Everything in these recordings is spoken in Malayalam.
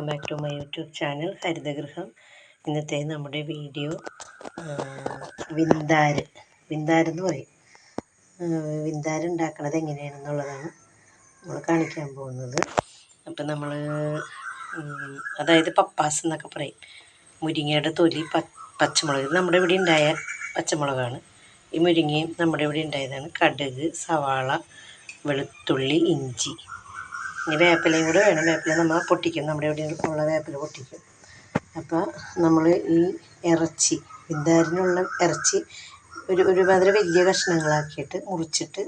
Welcome back to my YouTube channel Harithagriham. ഇന്നത്തെ നമ്മുടെ വീഡിയോ വിന്താര്. വിന്താരെന്ന് പറയും. വിന്താര് ഉണ്ടാക്കുന്നത് എങ്ങനെയാണെന്നുള്ളതാണ് നമ്മൾ കാണിക്കാൻ പോകുന്നത്. അപ്പം നമ്മൾ അതായത് പപ്പാസ് എന്നൊക്കെ പറയും. മുരിങ്ങയുടെ തൊലി പച്ചമുളക്. നമ്മുടെ ഇവിടെ ഉണ്ടായ പച്ചമുളകാണ്. ഈ മുരിങ്ങയും നമ്മുടെ ഇവിടെ ഉണ്ടായതാണ് കടുക് സവാള വെളുത്തുള്ളി ഇഞ്ചി. ഇനി വേപ്പിലയും കൂടെ വേണം. വേപ്പില നമ്മൾ പൊട്ടിക്കും. നമ്മുടെ ഇവിടെ ഉള്ള വേപ്പില പൊട്ടിക്കും. അപ്പോൾ നമ്മൾ ഈ ഇറച്ചി വിന്താരിനുള്ള ഇറച്ചി ഒരു ഒരുമാതിരി വലിയ കഷ്ണങ്ങളാക്കിയിട്ട് മുറിച്ചിട്ട്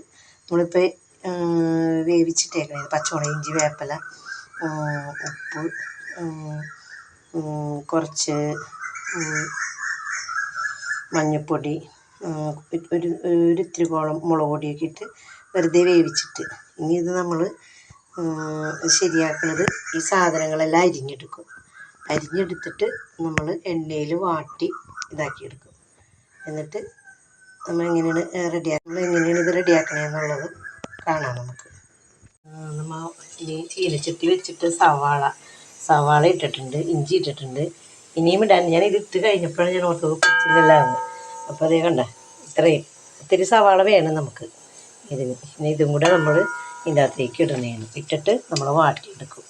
നമ്മളിപ്പോൾ വേവിച്ചിട്ടേക്കുന്നത് പച്ചമുളക് ഇഞ്ചി വേപ്പില ഉപ്പ് കുറച്ച് മഞ്ഞൾപ്പൊടി ഒരു ഒരു ഇത്തിരി മുളക് പൊടിയൊക്കെ ഇട്ട് വെറുതെ വേവിച്ചിട്ട്. ഇനി ഇത് നമ്മൾ ശരിയാക്കുന്നത് ഈ സാധനങ്ങളെല്ലാം അരിഞ്ഞെടുക്കും. അരിഞ്ഞെടുത്തിട്ട് നമ്മൾ എണ്ണയിൽ വാട്ടി ഇതാക്കിയെടുക്കും. എന്നിട്ട് നമ്മൾ എങ്ങനെയാണ് റെഡിയാക്കുക നമ്മൾ എങ്ങനെയാണ് ഇത് റെഡിയാക്കണേന്നുള്ളത് കാണാം നമുക്ക്. നമ്മൾ ഇനി ചീനച്ചട്ടി വെച്ചിട്ട് സവാള സവാള ഇട്ടിട്ടുണ്ട് ഇഞ്ചി ഇട്ടിട്ടുണ്ട്. ഇനിയും ഇടാൻ ഞാൻ ഇത് ഇട്ട് കഴിഞ്ഞപ്പോഴാണ് ഞാൻ ഓർത്തത് പിച്ചിലെല്ലാം അപ്പോൾ അതേ കണ്ട ഇത്രയും ഇത്തിരി സവാള വേണം നമുക്ക്. ഇതിന് ഇനി ഇതും കൂടെ നമ്മൾ ഇതിന്റെ അകത്തേക്ക് ഇടണേണ് ഇട്ടിട്ട് നമ്മൾ വാട്ടിയെടുക്കും.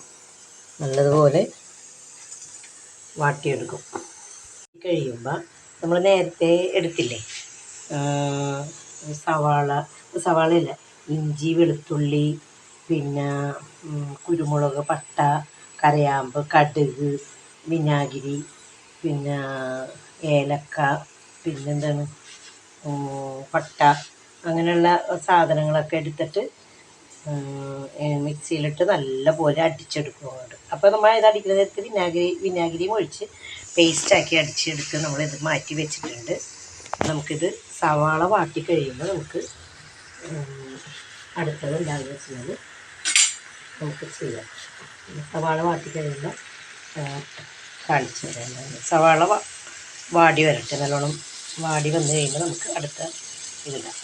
നല്ലതുപോലെ വാട്ടിയെടുക്കും. കഴിയുമ്പോൾ നമ്മൾ നേരത്തെ എടുത്തില്ലേ? സവാള സവാളയില്ല ഇഞ്ചി വെളുത്തുള്ളി പിന്നെ കുരുമുളക് പട്ട കരയാമ്പ് കടുക് വിനാഗിരി പിന്നെ ഏലക്ക പിന്നെന്താണ്? പട്ട അങ്ങനെയുള്ള സാധനങ്ങളൊക്കെ എടുത്തിട്ട് മിക്സിയിലിട്ട് നല്ലപോലെ അടിച്ചെടുക്കും അപ്പോൾ നമ്മൾ ഇത് അടിക്കുന്ന നേരത്ത് വിനാഗിരി വിനാഗിരിയും ഒഴിച്ച് പേസ്റ്റാക്കി അടിച്ചെടുത്ത് നമ്മളിത് മാറ്റി വെച്ചിട്ടുണ്ട്. നമുക്കിത് സവാള വാട്ടി കഴിയുമ്പോൾ നമുക്ക് അടുത്തത് എന്താണെന്ന് വെച്ചാൽ നമുക്ക് ചെയ്യാം. സവാള വാട്ടി കഴിയുമ്പോൾ കാണിച്ചു തരാം. സവാള വാടി വരട്ടെ. നല്ലോണം വാടി വന്നു കഴിയുമ്പോൾ നമുക്ക് അടുത്ത ഇതിടാം.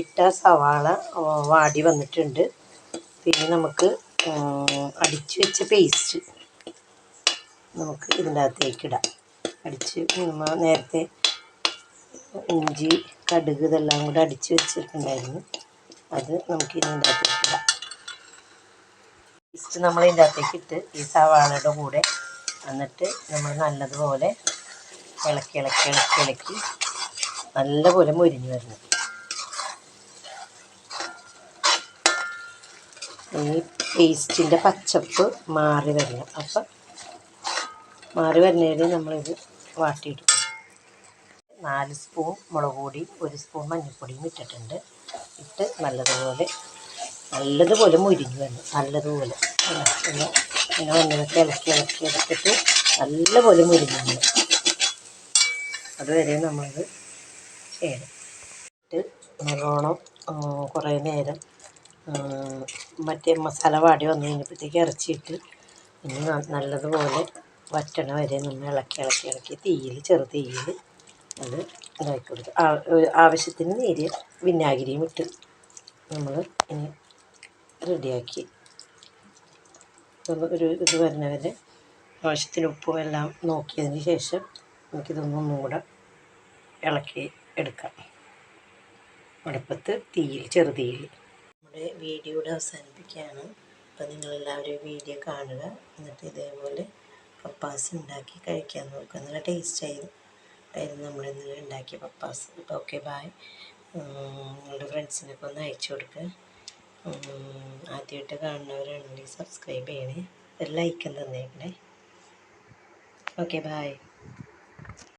ഇട്ട സവാള വാടി വന്നിട്ടുണ്ട്. പിന്നെ നമുക്ക് അടിച്ച് വെച്ച പേസ്റ്റ് നമുക്ക് ഇതിന്റെ അകത്തേക്ക് ഇടാം. അടിച്ച് നമ്മൾ നേരത്തെ ഇഞ്ചി കടുക് ഇതെല്ലാം കൂടെ അടിച്ച് വെച്ചിട്ടുണ്ടായിരുന്നു. അത് നമുക്ക് ഇതിന്റെ അകത്തേക്ക് ഇടാം. പേസ്റ്റ് നമ്മൾ ഇതിന്റെ അകത്തേക്ക് ഇട്ട് ഈ സവാളയുടെ കൂടെ എന്നിട്ട് നമ്മൾ നല്ലതുപോലെ ഇളക്കി ഇളക്കി ഇളക്കി ഇളക്കി നല്ലപോലെ മുരിഞ്ഞ് വരണം. ഈ പേസ്റ്റിന്റെ പച്ചപ്പ് മാറി വരണം. അപ്പം മാറി വരുന്നതിന് നമ്മളിത് വാട്ടിയിടും. നാല് സ്പൂൺ മുളക് പൊടി ഒരു സ്പൂൺ മഞ്ഞൾപ്പൊടിയും ഇട്ടിട്ടുണ്ട്. ഇട്ട് നല്ലതുപോലെ നല്ലതുപോലെ മുരിഞ്ഞു വരണം. നല്ലതുപോലെ. ഇങ്ങനെ വന്നതൊക്കെ ഇളക്കി ഇളക്കി എടുത്തിട്ട് നല്ലപോലെ മുരിഞ്ഞു വരണം. അതുവരെ നമ്മളിത് ചെയ്യണം. ഇട്ട് നല്ലോണം കുറേ നേരം മറ്റേ മസാല വാടി വന്നു കഴിഞ്ഞപ്പോഴത്തേക്ക് ഇറച്ചിയിട്ട് ഇനി നല്ലതുപോലെ വറ്റണ വരെ നമ്മൾ ഇളക്കി ഇളക്കി ഇളക്കി തീയിൽ ചെറു തീയിൽ അത് ഇതാക്കി കൊടുക്കും ആവശ്യത്തിന് നീര് വിനാഗിരിയും ഇട്ട് നമ്മൾ ഇനി റെഡിയാക്കി. ഒരു ഇത് വരുന്നവരെ ആവശ്യത്തിന് ഉപ്പും എല്ലാം നോക്കിയതിന് ശേഷം നമുക്കിതൊന്നും കൂടെ ഇളക്കി എടുക്കാം. അടുപ്പത്ത് തീയിൽ ചെറുതീയിൽ നമ്മുടെ വീഡിയോയുടെ അവസാനിപ്പിക്കുകയാണ്. അപ്പോൾ നിങ്ങളെല്ലാവരും വീഡിയോ കാണുക. എന്നിട്ട് ഇതേപോലെ പപ്പാസ് ഉണ്ടാക്കി കഴിക്കാൻ നോക്കുക. നല്ല ടേസ്റ്റായി ആയിരുന്നു. നമ്മൾ ഇന്നലെ ഉണ്ടാക്കിയ പപ്പാസ്. അപ്പോൾ ഓക്കെ ബായ് നിങ്ങളുടെ ഫ്രണ്ട്സിനൊക്കെ ഒന്ന് അയച്ചു കൊടുക്കുക ആദ്യമായിട്ട് കാണുന്നവരാണെങ്കിൽ സബ്സ്ക്രൈബ് ചെയ്യണേ. ഒരു ലൈക്കും തന്നേക്കണേ. Okay bye